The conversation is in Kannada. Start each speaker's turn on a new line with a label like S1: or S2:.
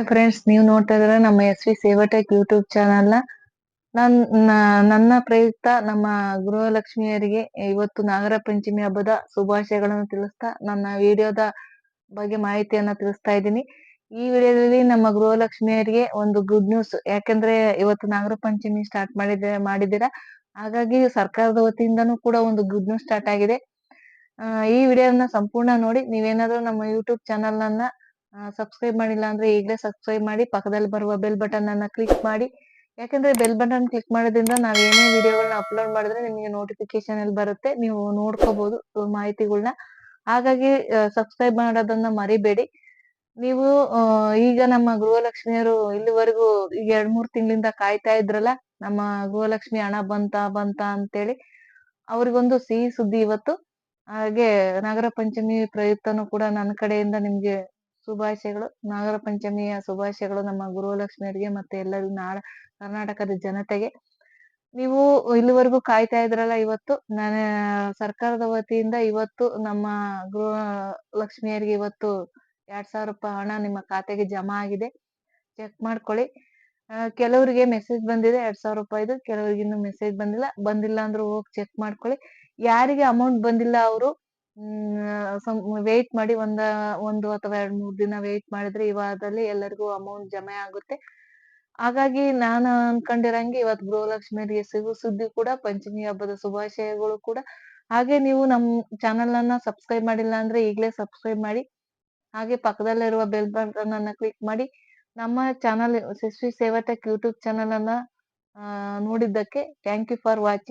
S1: ಹಾಯ್ ಫ್ರೆಂಡ್ಸ್ ನೀವು ನೋಡ್ತಾ ಇದ್ರೆ ನಮ್ಮ S V Savetech YouTube channel ನನ್ ನನ್ನ ಪ್ರಯುಕ್ತ ನಮ್ಮ ಗೃಹಲಕ್ಷ್ಮಿಯರಿಗೆ ಇವತ್ತು ನಾಗರ ಪಂಚಮಿ ಹಬ್ಬದ ಶುಭಾಶಯಗಳನ್ನು ತಿಳಿಸ್ತಾ ನನ್ನ ವಿಡಿಯೋದ ಬಗ್ಗೆ ಮಾಹಿತಿಯನ್ನ ತಿಳಿಸ್ತಾ ಇದ್ದೀನಿ. ಈ ವಿಡಿಯೋದಲ್ಲಿ ನಮ್ಮ ಗೃಹಲಕ್ಷ್ಮಿಯರಿಗೆ ಒಂದು ಗುಡ್ ನ್ಯೂಸ್ ಯಾಕಂದ್ರೆ ಇವತ್ತು ನಾಗರ ಪಂಚಮಿ ಸ್ಟಾರ್ಟ್ ಮಾಡಿದ, ಮಾಡಿದ್ದೀರಾ? ಹಾಗಾಗಿ ಸರ್ಕಾರದ ವತಿಯಿಂದನೂ ಕೂಡ ಒಂದು ಗುಡ್ ನ್ಯೂಸ್ ಸ್ಟಾರ್ಟ್ ಆಗಿದೆ. ಈ ವಿಡಿಯೋನ ಸಂಪೂರ್ಣ ನೋಡಿ, ನೀವೇನಾದ್ರೂ ನಮ್ಮ ಯೂಟ್ಯೂಬ್ ಚಾನಲ್ ನನ್ನ ಸಬ್ಸ್ಕ್ರೈಬ್ ಮಾಡಿಲ್ಲ ಅಂದ್ರೆ ಈಗಲೇ ಸಬ್ಸ್ಕ್ರೈಬ್ ಮಾಡಿ, ಪಕ್ಕದಲ್ಲಿ ಬರುವ ಬೆಲ್ ಬಟನ್ ಅನ್ನ ಕ್ಲಿಕ್ ಮಾಡಿ. ಯಾಕಂದ್ರೆ ಬೆಲ್ ಬಟನ್ ಕ್ಲಿಕ್ ಮಾಡೋದ್ರಿಂದ ನಾವು ಏನೇ ವಿಡಿಯೋಗಳನ್ನ ಅಪ್ಲೋಡ್ ಮಾಡಿದ್ರೆ ನಿಮಗೆ ನೋಟಿಫಿಕೇಶನ್ ಅಲ್ಲಿ ಬರುತ್ತೆ. ನೀವು ನೋಡ್ಕೋಬಹುದು ಮಾಹಿತಿಗಳನ್ನ ಹಾಗಾಗಿ ಸಬ್ಸ್ಕ್ರೈಬ್ ಮಾಡೋದನ್ನ ಮರಿಬೇಡಿ. ನೀವು ಈಗ ನಮ್ಮ ಗೃಹಲಕ್ಷ್ಮಿಯರು ಇಲ್ಲಿವರೆಗೂ ಈಗ ಎರಡ್ ಮೂರ್ ತಿಂಗಳಿಂದ ಕಾಯ್ತಾ ಇದ್ರಲ್ಲ, ನಮ್ಮ ಗೃಹಲಕ್ಷ್ಮಿ ಹಣ ಬಂತ ಬಂತ ಅಂತೇಳಿ ಅವ್ರಿಗೊಂದು ಸಿಹಿ ಸುದ್ದಿ ಇವತ್ತು. ಹಾಗೆ ನಾಗರ ಪಂಚಮಿ ಪ್ರಯುಕ್ತನೂ ಕೂಡ ನನ್ನ ಕಡೆಯಿಂದ ನಿಮ್ಗೆ ಶುಭಾಶಯಗಳು. ನಾಗರ ಪಂಚಮಿಯ ಶುಭಾಶಯಗಳು ನಮ್ಮ ಗುರುಲಕ್ಷ್ಮಿಯರಿಗೆ ಮತ್ತೆ ಎಲ್ಲರಿಗೂ ನಾಡ, ಕರ್ನಾಟಕದ ಜನತೆಗೆ. ನೀವು ಇಲ್ಲಿವರೆಗೂ ಕಾಯ್ತಾ ಇದ್ರಲ್ಲ ಇವತ್ತು? ನನ್ನ ಸರ್ಕಾರದ ವತಿಯಿಂದ ಇವತ್ತು ನಮ್ಮ ಗೃಹ ಲಕ್ಷ್ಮಿಯರಿಗೆ ಇವತ್ತು ಎರಡ್ ಸಾವಿರ ರೂಪಾಯಿ ಹಣ ನಿಮ್ಮ ಖಾತೆಗೆ ಜಮಾ ಆಗಿದೆ. ಚೆಕ್ ಮಾಡ್ಕೊಳ್ಳಿ. ಕೆಲವರಿಗೆ ಮೆಸೇಜ್ ಬಂದಿದೆ ಎರಡ್ ಸಾವಿರ ರೂಪಾಯಿದು ಕೆಲವರಿಗೆ ಇನ್ನು ಮೆಸೇಜ್ ಬಂದಿಲ್ಲ. ಬಂದಿಲ್ಲ ಅಂದ್ರೂ ಹೋಗಿ ಚೆಕ್ ಮಾಡ್ಕೊಳ್ಳಿ. ಯಾರಿಗೆ ಅಮೌಂಟ್ ಬಂದಿಲ್ಲ ಅವರು ವೇಟ್ ಮಾಡಿ ಒಂದ, ಒಂದು ಅಥವಾ ಎರಡ್ ಮೂರ್ ದಿನ ವೇಟ್ ಮಾಡಿದ್ರೆ ಈ ವಾರದಲ್ಲಿ ಎಲ್ಲರಿಗೂ ಅಮೌಂಟ್ ಜಮೆ ಆಗುತ್ತೆ. ಹಾಗಾಗಿ ನಾನು ಅನ್ಕೊಂಡಿರಂಗೆ ಇವತ್ತು ಗೃಹಲಕ್ಷ್ಮಿಯರಿಗೆ ಸಿಗೋ ಸುದ್ದಿ ಕೂಡ, ಪಂಚಮಿ ಹಬ್ಬದ ಶುಭಾಶಯಗಳು ಕೂಡ. ಹಾಗೆ ನೀವು ನಮ್ ಚಾನೆಲ್ ಅನ್ನ ಸಬ್ಸ್ಕ್ರೈಬ್ ಮಾಡಿಲ್ಲ ಅಂದ್ರೆ ಈಗಲೇ ಸಬ್ಸ್ಕ್ರೈಬ್ ಮಾಡಿ. ಹಾಗೆ ಪಕ್ಕದಲ್ಲಿರುವ ಬೆಲ್ ಬಟನ್ ಅನ್ನ ಕ್ಲಿಕ್ ಮಾಡಿ. ನಮ್ಮ ಚಾನಲ್ ಯಶಸ್ವಿ ಸೇವಾ ಟೆಕ್ ಯೂಟ್ಯೂಬ್ ಚಾನಲ್ ಅನ್ನ ನೋಡಿದ್ದಕ್ಕೆ ಥ್ಯಾಂಕ್ ಯು ಫಾರ್ ವಾಚಿಂಗ್